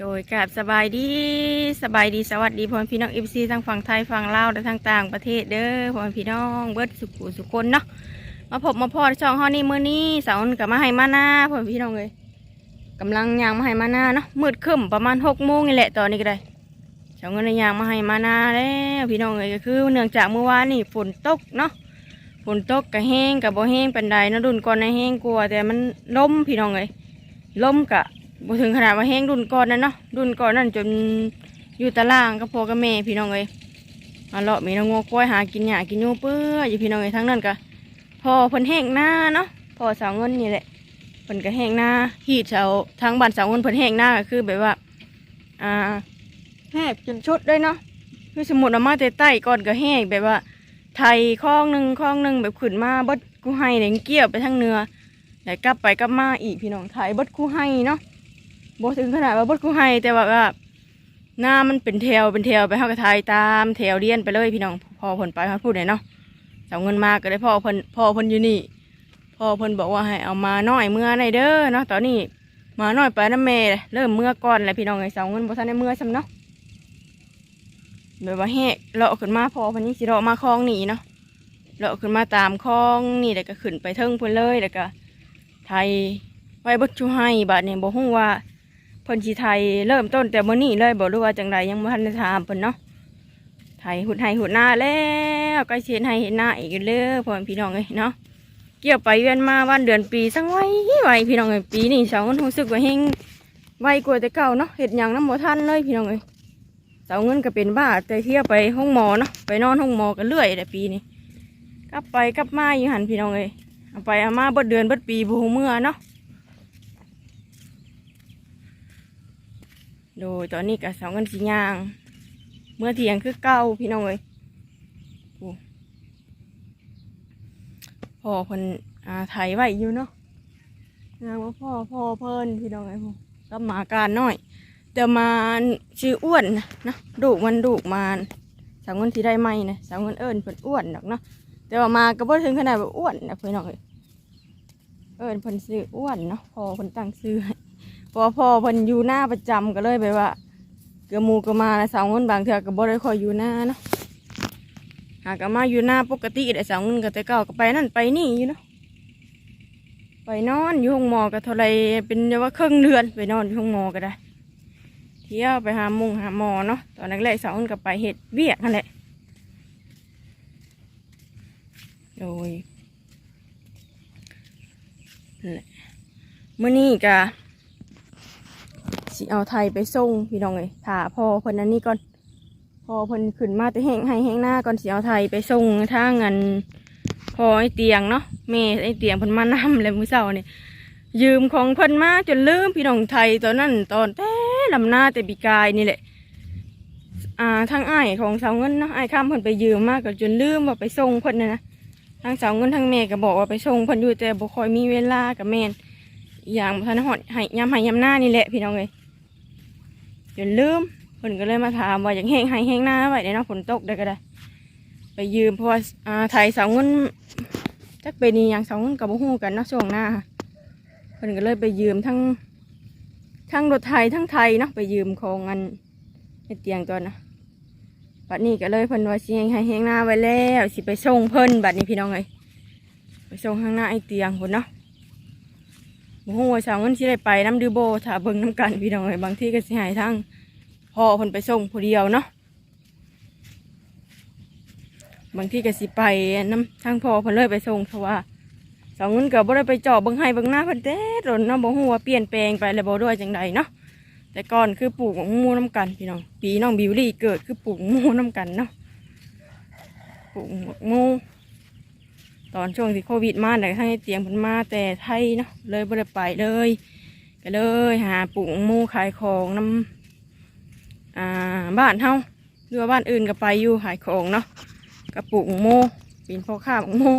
โดยกาบสบายดีสบายดีสวัสดีพ่อพี่น้องเอฟซีทั้งฝั่งไทยฝั่งลาวและทั้งต่างประเทศเด้อพ่อพี่น้องเบิร์ดสุขุสุคนเนาะมาพบมาพอช่องฮอนี่มื้อนี้สาวนกับมาให้มาหน้าพ่อพี่น้องเลยกำลังยางมาให้มาหน้าเนาะมืดครึ้มประมาณหกโมงนี่แหละตอนนี้ก็ได้สาวเงินยางมาให้มาหน้าแล้วพี่น้องเลยก็คือเนื่องจากเมื่อวานนี่ฝนตกเนาะฝนตกกับแห้งกับบ่แห้งเป็นใดนะรุ่นก่อนในแห้งกลัวแต่มันล้มพี่น้องเลยล้มกะ บ่ถึงขนาดว่าแห้งรุ่นก่อนนั่นเนาะรุ่นก่อนนั่นจนอยู่ตารางกับพ่อกับแม่พี่น้องเอ้ยมาเลาะมีน้องงัวกล้วยหากินหญ้ากินยูเปื้ออยู่พี่น้องเอ้ยทั้งนั้นก็พอเพิ่นแห้งหน้าเนาะพอสาวเงินนี่แหละเพิ่นก็แห้งหน้าฮีดเสาทางบ้านสาวเงินเพิ่นแห้งหน้าก็คือแบบว่าอ่าแห้งจนชุดเลยเนาะคือสมมุติเอามาแต่ใต้ก่อนก็แห้งแบบว่า ไทยคลองหนึ่งคลองหนึ่งแบบขึ้นมาบดกูให้เลยเกี่ยวไปทางเนื้อแล้วกลับไปกลับมาอีกพี่น้องไทยบดกูให้เนาะ บ่ถึงขนาดว่าบดกูให้แต่ว่าว่าหน้ามันเป็นแถวเป็นแถวไปเฮากระทายตามแถวเรียนไปเลยพี่น้องพอเพิ่นไปเขาพูดเลยเนาะเอาเงินมาก็ได้พ่อเพิ่นพ่อเพิ่นอยู่นี่พ่อเพิ่นบอกว่าให้เอามาน้อยเมื่อในเด้อเนาะตอนนี้มาน้อยไปน้ำเมย์เริ่มเมื่อก่อนแล้วพี่น้องไอ้สาเงินบ่ทันได้เมื่อซ้ำเนาะแบบว่าแหกเลาะขึ้นมาพอพิ่นยังสิเลาะมาคลองนี่เนาะเลาะขึ้นมาตามคลองนี่แล้วก็ขึ้นไปเทิงพิ่นเลยแล้วก็ไทยไว้บดชูให้บาดนี้บ่ฮู้ว่า เพิ่นสิไทยเริ่มต้นแต่มื้อนี้เลยบอกรู้ว่าจังใดยังบ่ทันได้ถามเพิ่นเนาะไทยหุ่นไทยหุ่นหน้าแล้วใกล้เห็นให้เห็นหน้าอีกแล้วพ่อพี่น้องเอ้ยเนาะเกี่ยวไปเวียนมาวันเดือนปีสังไว้ไว้พี่น้องเอ้ยปีนี้สาวเงินรู้สึกว่าเฮงไวกว่าแต่เก่าเนาะเฮ็ดหยังน้ำบ่ทันเลยพี่น้องเอ้ยสาวเงินก็เป็นบ้าแต่เที่ยวไปห้องหมอเนาะไปนอนห้องหมอกันเรื่อยแต่ปีนี้กลับไปกลับมาอยู่หันพี่น้องเอ้ยเอาไปเอามาเบิดเดือนเบิดปีบูเมื่อเนาะ โดยตอนนี้กับสองเงินสียาง เมื่อเที่ยงคือเก้าพี่น้องเลยพ่อเพิ่นอาไถไว้อยู่เนาะนางว่าพ่อพ่อเพิ่นพี่น้องไอ้พวกก็มาการน้อยแต่มาชื่ออ้วนนะนะดูกมันดูกมันสาวเงินที่ได้ไหมนะสาวเงินเอิญเพิ่นอ้วนดอกเนาะแต่ว่ามาก็บ่ถึงขนาดว่าอ้วนนะพี่น้องเอ้ยเอิญเพิ่นซื้ออ้วนเนาะพ่อเพิ่นตั้งซื้อให้ พอพ่อเพิ่นอยู่หน้าประจำก็เลยแบบว่า เกือหมูก็มาแล้วสาวเงินบางเทื่อก็บ่ได้คอยอยู่หน้าเนาะหากก็มาอยู่หน้าปกติแต่สาวเงินก็แต่เก่าก็ไปนั่นไปนี่อยู่เนาะไปนอนอยู่ห้องหมอก็เท่าไรเป็นเรียกว่าครึ่งเดือนไปนอนอยู่ห้องหมอก็ได้ เที่ยวไปหามุงหาหมอเนาะตอนแรกๆสาวเงินก็ไปเห็ดเวียกนั่นแหละโดยนั่นแหละมื้อนี้ก็ สิเอาไทยไปส่งพี่น้องเลยถ่าพอเพิ่นอันนี้ก่อน พอเพิ่นขึ้นมาแต่แห้งให้แห้งหน้าก่อนสิเอาไทยไปส่งทางเงินพอไอเตียงเนาะแม่ไอเตียงเพิ่นมานํเลยมื้อเช้านี่ยืมของเพิ่นมาจนลืมพี่น้องไทยตอนนั้นตอนแต่ลำหน้าแต่ปีกายนี่แหละอ่าทางอ้ของสาวเงินเนาะไอ้ข้ามเพิ่นไปยืมมากก็จนลืมว่าไปส่งเพิ่นนะนะทางสาวเงินทางแม่ก็บอกว่าไปส่งเพิ่นอยู่แต่บ่ค่อยมีเวลากับแม่อย่างบ่ทันฮอดให้ยามให้ยามหน้านี่แหละพี่น้องเอ้ย จนลืมเพิ่นก็เลยมาถามว่าอยากแห้งให้แห้งหน้าไว้เดี๋ยวนะฝนตกได้ก็ได้ ไปยืมเพราะว่าอ่าไทยเสาเงินจักเป็นอหย่างเสาเงินกับบ่ฮู้กันเนาะช่วงหน้าเพิ่นก็เลยไปยืมทั้งทั้งรถไทยทั้งไทยเนาะไปยืมของอันในเตียงตอนนะบัดนี้ก็เลยเพิ่นว่าสิแห้งให้แห้งหน้าไว้แล้วสิไปส่งเพิ่นบัดนี้พี่น้องเอ้ยไปส่งข้างหน้าไอเตียงพุ่นเนาะ บ่ฮู้ว่าสาวเงินสิได้ไปน้ำดือโบถ้าเบิ่งน้ำกันพี่น้องเอ้ยบางที่ก็สิใหายทางพอเพิ่นไปส่งผู้เดียวเนาะบางที่ก็สิไปน้ำทางพอเพิ่นเลยไปส่งเพราะว่าสาวเงินก็บ่ได้ไปเจาะเบิ่งให้เบิ่งหน้าเพิ่นแต่โดนเนาะบ่ฮู้ว่าเปลี่ยนแปลงไปแล้วบ่ด้วยจังใดเนาะแต่ก่อนคือปลูกหมกมูน้ำกันพี่น้องปีน้องบิวลี่เกิดคือปลูกหมูน้ำกันเนาะปลูกหมกมู ตอนช่วงที่โควิดมาแต่ทั้งไอเตียงเพิ่นมาแต่ไทยเนาะเลยบ่ได้ไปเลยก็เลยหาปลูกหมูขายของน้ำอ่าบ้านเฮาหรือว่าบ้านอื่นก็ไปอยู่ขายของเนาะก็ปลูกมูเป็นพ่อค้าหมู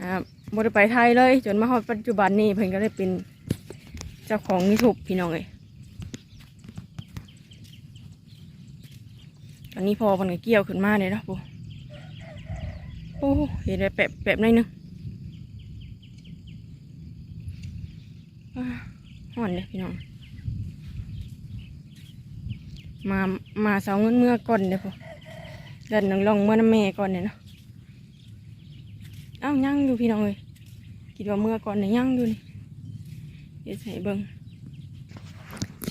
อ่าบ่ได้ไปไทยเลย จนมาฮอดปัจจุบันนี้เพิ่นก็ได้เป็นเจ้าของยูทูบพี่น้องเอ้ยตอนนี้พอมันก็เกี่ยวขึ้นมาเลยเนาะปู โอ้เห็นได้แปบแปบน่อยนึงห่อนเลยพี่น้อง มา มาเสาเงินเมื่อก่อนเดี๋ยวพอเดินนังลองเมื่อน้ำแม่ก่อนเนี่ยเนาะเอ้ายั่งอยู่พี่น้องเลยคิดว่าเมื่อก่อนเนี่ยยังอยู่นี่เดี๋ยวใส่เบิ้ง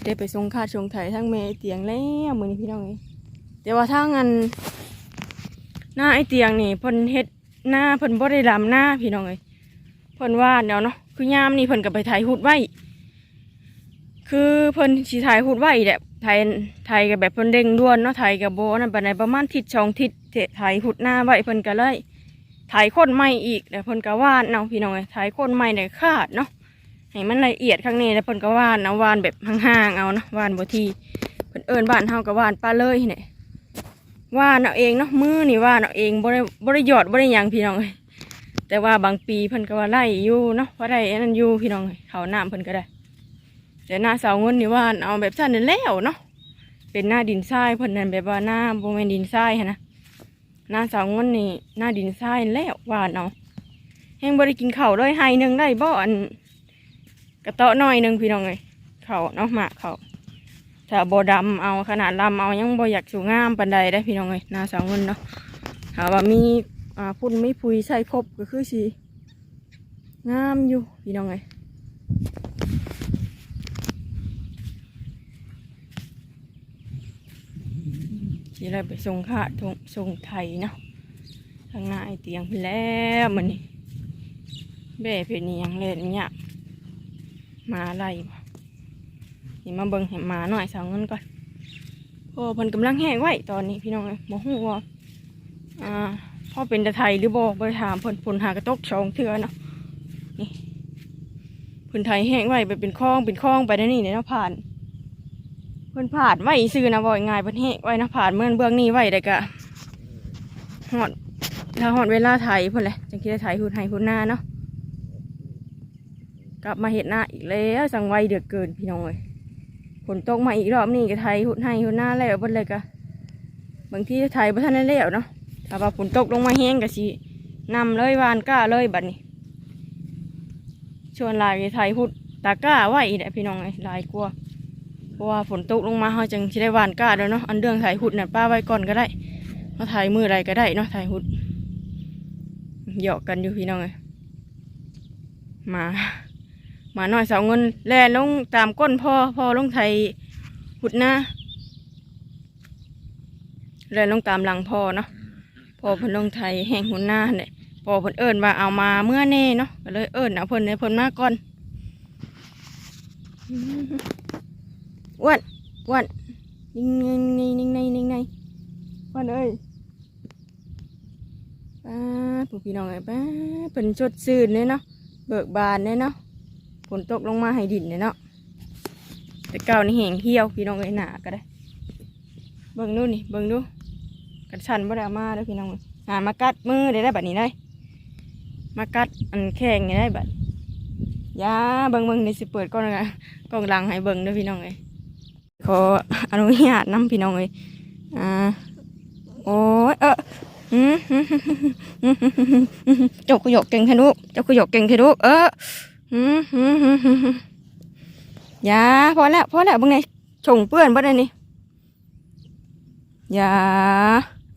ได้ไปส่งคาดส่งไถทั้งแม่เตียงแล้วมือนี้พี่น้องเลยแต่ว่าถ้างัน หน้าไอเตียงนี่เพิ่นเฮ็ดหน้าเพิ่นบ่ได้ลำหน้าพี่น้องเลยเพิ่นว่าเดี๋ยวเนาะคือยามนี่เพิ่นก็ไปถ่ายหุดไว้ คือเพิ่นสิถ่ายหุดไว้แหละถ่ายถ่ายกับแบบเพิ่นเร่งด่วนเนาะถ่ายกับโบนั่นปานใดประมาณทิศสองทิศเทถ่ายหุดหน้าไว้เพิ่นก็เลยถ่ายคนใหม่อีกแล้วเพิ่นก็วาดเนาะพี่น้องเอ้ยถ่ายคนใหม่ได้ขาดเนาะให้มันละเอียดข้างนี้แล้วเพิ่นก็วาดนะวาดแบบห่างๆเอาเนาะวาดบ่ทีเพิ่นเอิ้นบ้านเฮาก็วาดปลาเลยเนี่ย ว่าเอาเองเนาะมือนี่ว่าเอาเองบ่ได้บ่ได้หยอดบ่ได้หยังพี่น้องเอ้ยแต่ว่าบางปีเพิ่นก็ว่าไล่อยู่เนาะว่าได้อันนั้นอยู่พี่น้องเอ้ยเขาน้ำเพิ่นก็ได้ แต่หน้าเสาเงินนี่ว่าเอาแบบสั้นนั่นแล้วเนาะเป็นหน้าดินทรายเพิ่นนั่นแบบว่าหน้าโบแมนดินทรายนะหน้าเสาเงินนี่หน้าดินทรายแล้วว่าเอาแห้งบริกินเข้าด้วยไฮหนึ่งได้บ่อันกระเตาะน้อยหนึ่งพี่น้องเลยเข้าเนาะหมากข้า ถ้าบ่ดำเอาขนาดลำเอายังบ่อยากสูงงามปันใดได้พี่น้องเลยนาสาเงินเนาะถ้าว่ามีอ่าพุ่นไม่พุยใส่ครบก็คือสิงามอยู่พี่น้องเลยที่เรไปส่งค่าทงส่งไทยเนาะทางหน้าไอเตียงไปแล้วมันนี่เบ้เป็นยังเล่นเนี่ยมาอะไรบ่ นี่มาเบิ่งเห็นมาหน่อยสาวเงินก่อนโอ้เพิ่นกำลังแห้งไว้ตอนนี้พี่น้องเอ้ยบ่ฮู้ว่าอ่าพ่อเป็นตะไทยหรือบ่บ่ได้ถามเพิ่นผลหากระตกชองเทื่อเนาะนี่เพิ่นไทยแห้งไว้ไปเป็นคลองเป็นคลองไปนี่เนี่เนาะผ่านเพิ่นผ่านไว้ซื้อนะบ่อยง่ายเพิ่นเฮกไว้นะผ่านเมื่อนเบื้องนี้ไว้ได้กะหอดถ้าหอดเวลาไถเพิ่นแหละจังคิดได้ไถหุ่นไห้หุ่นหน้าเนาะกลับมาเห็ดหน้าอีกแล้วสั่งไวเดือดเกินพี่น้องเอ้ย ฝนตกมาอีกรอบนี้ก็ไถหุ่นไห้หุ่นหน้าแล้วเพิ่นเลยกะบางทีไถบ่ทันได้แล้วเนาะถ้าว่าฝนตกลงมาแห้งก็สินำเลยวานก้าเลยบัดนี้ ชวนลายไถหุ่นตาก้าไว้อีกแหละพี่น้องเอ้ยลายกลัวเพราะว่าฝนตกลงมาเขาจังสิได้วานก้าแล้วเนาะอันเรื่องถ่ายหุดน่ะป้าไว้ก่อนก็ได้มาถ่ายมืออะไรก็ได้เนาะถ่ายหุดเหยาะกันอยู่พี่น้องเลยมา มาหน่อยเสาเงินแล่ลงตามก้นพ่อพ่อลงไทยหุดหน้าแล่ลงตามหลังพ่อเนาะพ่อเพิ่นลงไทยแห่งหุดหน้าเนี่ยพ่อเพิ่นเอิ้นว่าเอามาเมื่อแน่เนาะก็เลยเอิ้นเอาเพิ่นเนี่ยเพิ่นมาก่อนอ้วนอ้วนนิ่งนิ่งนิ่งนิ่งนิ่งนิ่งนิ่งอ้วนเอ้ยป้าผู้พี่น้องเอ้ป้าเป็นชดซื่นเลยเนาะเบิกบานเลยเนาะ ฝนตกลงมาให้ดินเนี่ยเนาะแต่เก่านี่แห้งเหี่ยวพี่น้องเอ้ยหนาก็ได้ เบิ่งดูนี่เบิ่งดูกันชันบ่ได้มาเด้อพี่น้องหามากัดมือได้ได้บัดนี้ได้มากัดอันแข็งได้บัดยาเบิ่งเบิ่งในสิเปิดกล้องนะกองหลังให้เบิ่งเด้อพี่น้องเอ้ยขออนุญาตน้ำพี่น้องเอ้ยอ่าโอ้เออเจ้าขยกเก่งแค่ลูกเจ้าขยกเก่งแค่ลูกเออ หืมหืมหืมหืมอย่าพอแล้วพอแล้วบิ่งไงชงเปื้อนบ่ได้นี่อย่า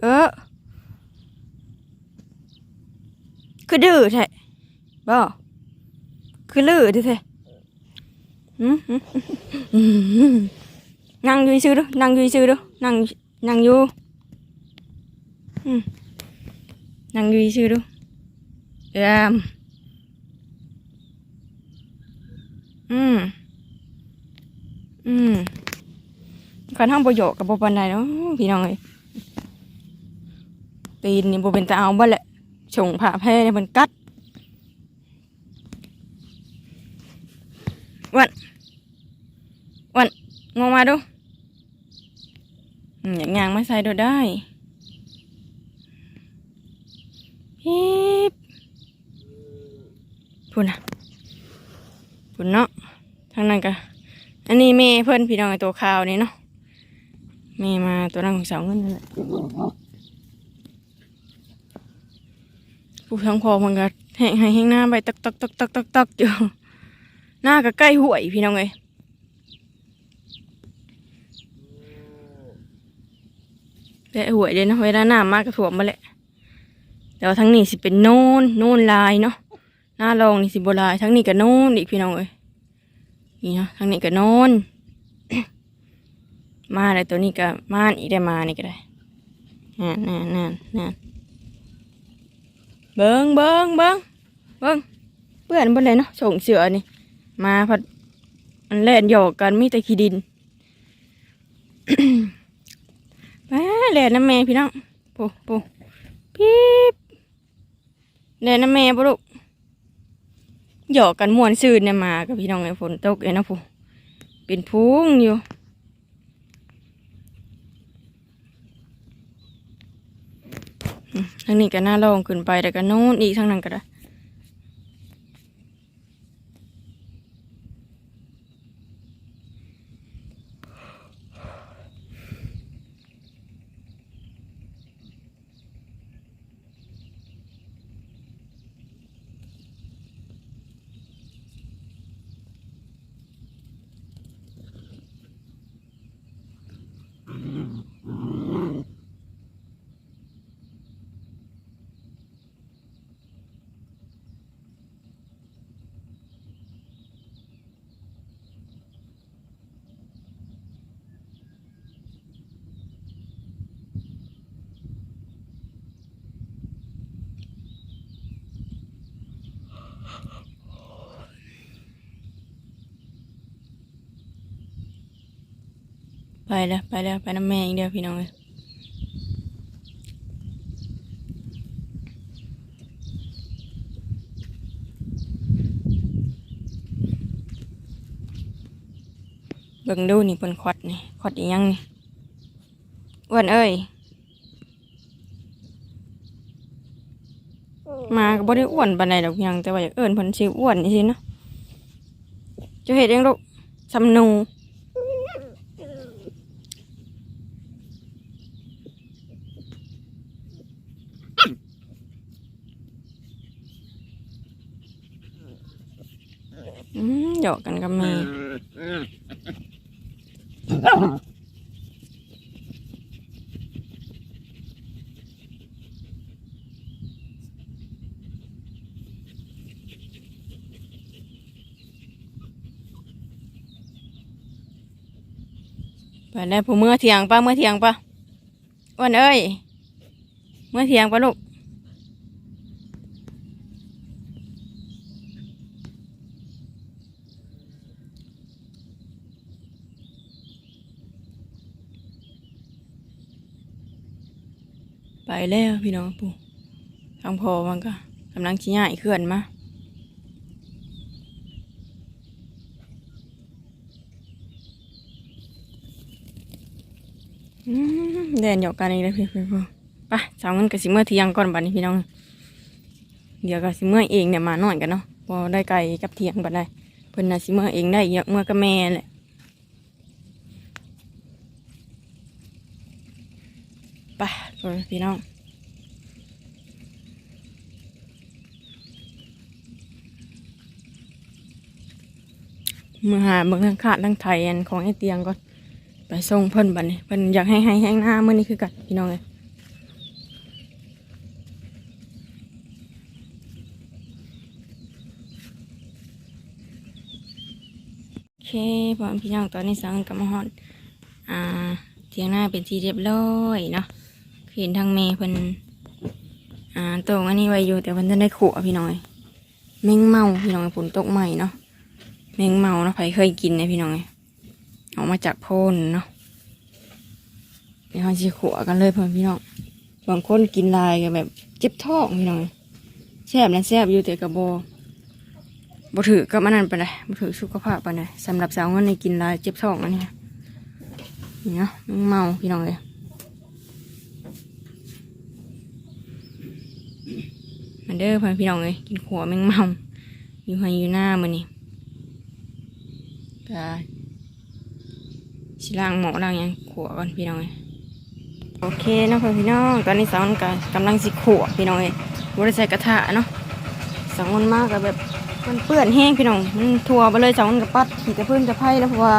เออคือดื้อแท้บ่คือลื้อแท้นั่งอยู่ซื่อดูนั่งอยู่ซื่อดูนั่งนั่งอยู่นั่งอยู่ซื่อดูเอ็ม อืม อืมคันห้างประโยชน์กับบ่ปานใดเนาะพี่น้องเอ้ยตีนนี่บ่เป็นตาเอาบ่แหละชงผ่าแพ้เนี่ยมันกัดวันวันงอมาดูอย่างงางมาใส่ดูได้ฮิบพุ่นนะ พุ่นเนาะทางนั้นก็อันนี้เมย์เพื่อนพี่น้องไอตัวขาวนี่เนาะเมย์มาตัวนั้นของสาวเงินนั่นแหละผู้ทั้งพอมันก็แห้งให้แห้งหน้าไปตักตักตักตักตักตักอยู่หน้าก็ใกล้ห่วยพี่น้องเลยและหวยเลยเนาะเวลาหน้ำมากก็ถ่วมมาแหละแต่ว่าทั้งนี้สิเป็นโน่นโน่นลายเนาะ หน้าลองนี่สิบลายทั้งนี้ก็โน่นอีกพี่น้องเอ้ยนี่เนาะทั้งนี้ก็โน่นมาเลยตัวนี้ก็มาอีกได้มานี่ก็ได้นั่นนั่นนั่นนั่นเบิ้งเบิ้งเบิ้งเบิ้งเปื่อนบนเลยเนาะส่งเสือนี่มาพัดมันแล่นหยอกกันมีแต่ขี้ดินมาแล่นน้ำแม่พี่น้องปูปูปี๊บแล่นน้ำแม่ปะลูก หยอกกันมวนซื่นเนี่ยมากับพี่น้องไอ้ฝนตกเอ็นะปูเป็นพุงอยู่ทางนี้ก็น่าลองขึ้นไปแต่ก็โน้นอีกทางนั้นก็ได้ ไปแล้วไปแล้วไปน้ำแม่อีกเดียวพี่น้องเลยเบิ่งดูนี่เพิ่นขอดนี่ขอดอีหยังนี่อ้วนเอ้ยมาก็บ่ได้อ้วนปานใดดอกพี่น้องแต่ว่าอยากเอิ้นเพิ่นชื่ออ้วนนี่สิเนาะจะเฮ็ดเองลูกสำนู อืม หยอกกันกับแม่ไปแล้วผู้เมื่อเถียงปะเมื่อเถียงปะอ้วันเอ้ย เมื่อเถียงปะลูก ไปแล้วพี่น้องปู่ทางพอมันก็กำลังชี้ย้ายเคลื่อนมาอืมแดนหยอกกันอีกแล้วพี่พี่พี่ไปสาวเงินกับสิเมื่อเที่ยงก่อนบัดนี้พี่น้อง เดี๋ยวก็สิเมื่อเองเนี่ยมาหน่อยกันเนาะพอได้ไกลกับเที่ยงบัดได้เพิ่นน่ะสิเมื่อเองได้เยอะเมื่อกับแม่แหละไปไปพี่น้องมือหาเบิ่งทั้งขาดทั้งไทยอันของไอ้เตียงก่อนไปส่งเพิ่นบัดนี้เพิ่นอยากให้ให้แห้งหน้าเมื้อนี้คือกันพี่น้องเอ้ยโอเคพ่อมพี่น้องตอนนี้สังกับมาฮอดอ่าเทียงหน้าเป็นที่เรียบร้อยเนาะ เห็นทางเมย์เพิ่นอ่าตรงอันนี้ไว้อยู่แต่เพิ่นจะได้ขัวพี่น้อยแมงเมาพี่น้อยฝนตกใหม่เนาะแมงเมาเนาะใครเคยกินเนี่ยพี่น้อยออกมาจากโพนเนาะเดี๋ยวเราจะขัวกันเลยเพื่อนพี่น้องบางคนกินลายกันแบบเจ็บท้องพี่น้อยแซ่บนะแซ่บอยู่แต่กระโบบถือกับมันนั่นไปเลยบถือสุขภาพไปเลยสำหรับสาวเงินในกินลายเจ็บท้องอันนี้นี่เนาะแมงเมาพี่น้องเลย มาเด้อพ่อพี่น้องเลยกินขัวแมงเมาอยู่ให้อยู่หน้ามือนี่ก็สิล้างหมอล้างยังขัวก่อนพี่น้องเลยโอเคนะพ่อพี่น้องตอนนี้สาวมันก็กำลังสิขัวพี่น้องเลยบริใส่กระทะเนาะสองมันมากกับแบบมันเปื้อนแห้งพี่น้องมันทัวไปเลยสองมันกับปัดขี่กระพื้นกระไพ่แล้วเพราะว่า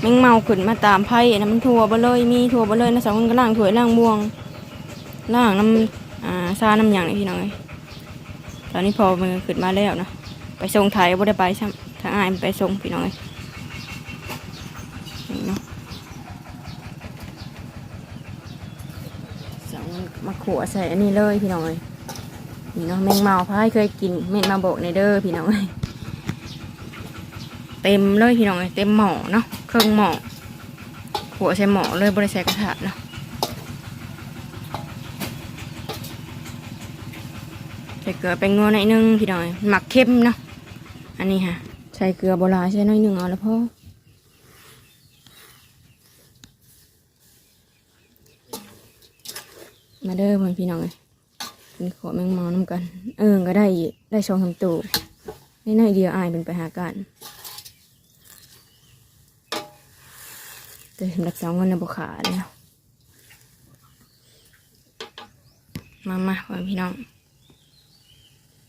แมงเมาขึ้นมาตามไผ่นนั้นมันทัวไปเลยมีทัวไปเลยนะสองคนก็ล่างถวยล่างบวงล่างน้ำอ่าซาน้ำหยางนี่พี่น้องเอ้ย ตอนนี้พอมันขึ้นมาแล้วนะไปส่งไทยบ่ได้ไปใช่ทางอายมันไปส่งพี่น้องเอ้ยเนาะสองมาขัวใส่อันนี้เลยพี่น้องเอ้ยนี่เนาะแมงเมาพายเคยกินเม็ดมาโบกในเด้อพี่น้องเอ้ยเต็มเลยพี่น้องเอ้ยเต็มหม้อเนาะเครื่องหม้อหัวใส่หม้อเลยบริใส่กระทะเนาะ ส่เกลือแป้งนัวหน่อยนึงพี่น้องเอ้ยหมักเข้มเนาะอันนี้ค่ะ ใส่เกลือโบราณใส่หน่อยหนึงเอาแล้วพ่อมาเด้อพ่อพี่น้องเอ้ยกินขอแมงมาน้ำกัน เออก็ได้ได้ชองทำตูได้หน่อยเดียวอายเป็นไปหากันแต่สำหรับสองคนนะบุขาเนาะมามาพ่อพี่น้อง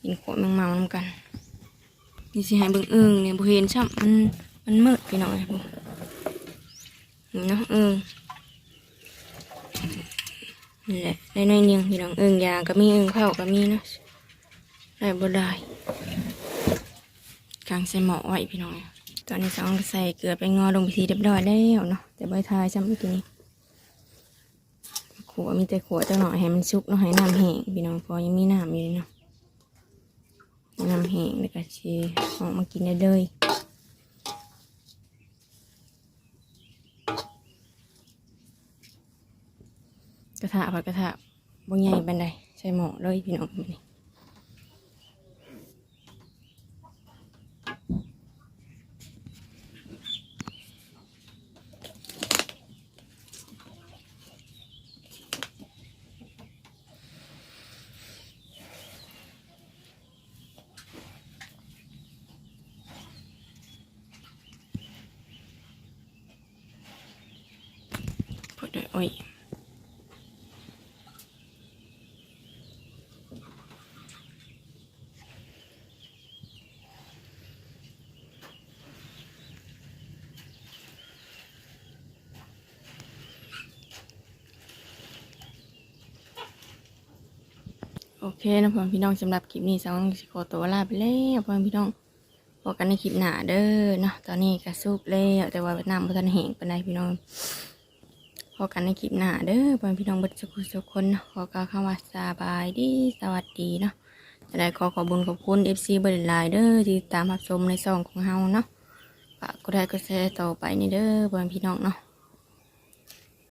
กินขวดแมงเมาน้ำกันนี่สิให้เบิ่งเอิงเนี่ยบุเห็นช่ำมันมันมืดพี่น้องไอ้บุนี่เนาะเอิงนี่แหละได้น้อยเนียงพี่น้องเอิงยางก็มีเอิงเผาก็มีเนาะได้บ่ได้กลางใส่หมอไว้พี่น้องตอนนี้สองใส่เกลือไปงอลงไปทีเรียบร้อยแล้วเนาะแต่ใบทายซ้ำเมื่อกี้นี้ขัวมีแต่ขัวจังหน่อยให้มันสุกเนาะให้น้ำแห้งพี่น้องพอยังมีน้ำอยู่เลยเนาะ น้ำแห้งแล้วก็ชีออกมากินได้เลยกระทะผัดกระทะบงใหญ่บันไดใส่หม้อเลยพี่น้องนี่ ด้วยอ้อยโอเคนะพ่อพี่น้องสำหรับคลิปนี้สองสิขอตัวลาไปแล้วพ่อพี่น้องพบกันในคลิปหน้าเด้อเนาะตอนนี้กระซุปแล้วแต่ว่าน้ำพันแห้งปานใดพี่น้อง พอกันในคลิปหน้าเด้อพ่อพี่น้องเบัดสุขุสุขคนะขอกล่าวคำว่าสบายดีสวัสดีเนาะจะได้ขอขอบุญขอบคุณ FC เบิร์หลายเด้อที่ตามรับชมในช่องของเฮาเนาะฝากกดไลค์กดแชร์ต่อไปนี่เด้อพ่อพี่น้องเนาะ